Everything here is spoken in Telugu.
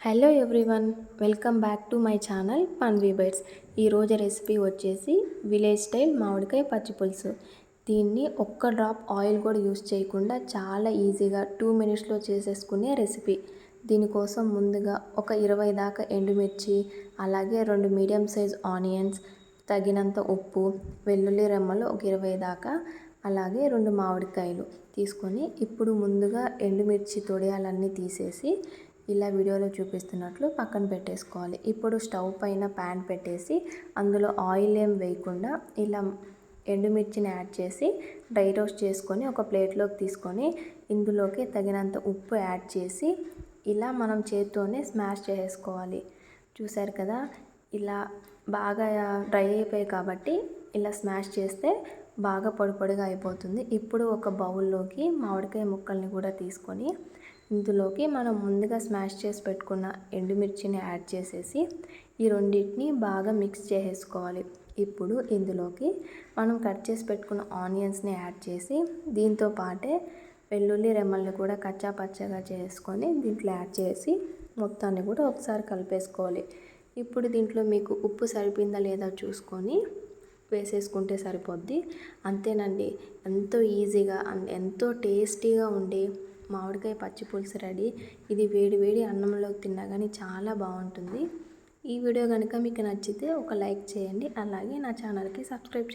Hello everyone welcome back to my channel Panvi bytes ఈరోజు రెసిపీ వచ్చేసి విలేజ్ స్టైల్ మామిడికాయ పచ్చి పులుసు. దీన్ని ఒక్క డ్రాప్ ఆయిల్ కూడా యూస్ చేయకుండా చాలా ఈజీగా టూ మినిట్స్లో చేసేసుకునే రెసిపీ దీనికోసం ముందుగా ఒక ఇరవై దాకా ఎండుమిర్చి అలాగే రెండు మీడియం సైజ్ ఆనియన్స్ తగినంత ఉప్పు వెల్లుల్లి రెమ్మలు ఒక ఇరవై దాకా అలాగే రెండు మామిడికాయలు తీసుకొని ఇప్పుడు ముందుగా ఎండుమిర్చి తొడియాలన్నీ తీసేసి ఇలా వీడియోలో చూపిస్తున్నట్లు పక్కన పెట్టేసుకోవాలి. ఇప్పుడు స్టవ్ పైన ప్యాన్ పెట్టేసి అందులో ఆయిల్ ఏం వేయకుండా ఇలా ఎండుమిర్చిని యాడ్ చేసి డ్రై రోస్ట్ చేసుకొని ఒక ప్లేట్లోకి తీసుకొని ఇందులోకి తగినంత ఉప్పు యాడ్ చేసి ఇలా మనం చేత్తోనే స్మాష్ చేసుకోవాలి చూసారు కదా? ఇలా బాగా డ్రై అయిపోయాయి కాబట్టి ఇలా స్మాష్ చేస్తే బాగా పొడి పొడిగా అయిపోతుంది. ఇప్పుడు ఒక బౌల్లోకి మామిడికాయ ముక్కల్ని కూడా తీసుకొని ఇందులోకి మనం ముందుగా స్మాష్ చేసి పెట్టుకున్న ఎండుమిర్చిని యాడ్ చేసేసి ఈ రెండింటిని బాగా మిక్స్ చేసేసుకోవాలి. ఇప్పుడు ఇందులోకి మనం కట్ చేసి పెట్టుకున్న ఆనియన్స్ని యాడ్ చేసి దీంతో పాటే వెల్లుల్లి రెమ్మల్ని కూడా కచ్చా పచ్చగా చేసుకొని దీంట్లో యాడ్ చేసి మొత్తాన్ని కూడా ఒకసారి కలిపేసుకోవాలి. ఇప్పుడు దీంట్లో మీకు ఉప్పు సరిపోయిందా లేదా చూసుకొని వేసేసుకుంటే సరిపోద్ది. అంతేనండి. ఎంతో ఈజీగా అండ్ ఎంతో టేస్టీగా ఉండే మామిడికాయ పచ్చి పులుసు రెడీ. ఇది వేడి వేడి అన్నంలో తిన్నా కానీ చాలా బాగుంటుంది. ఈ వీడియో కనుక మీకు నచ్చితే ఒక లైక్ చేయండి. అలాగే నా ఛానల్కి సబ్స్క్రైబ్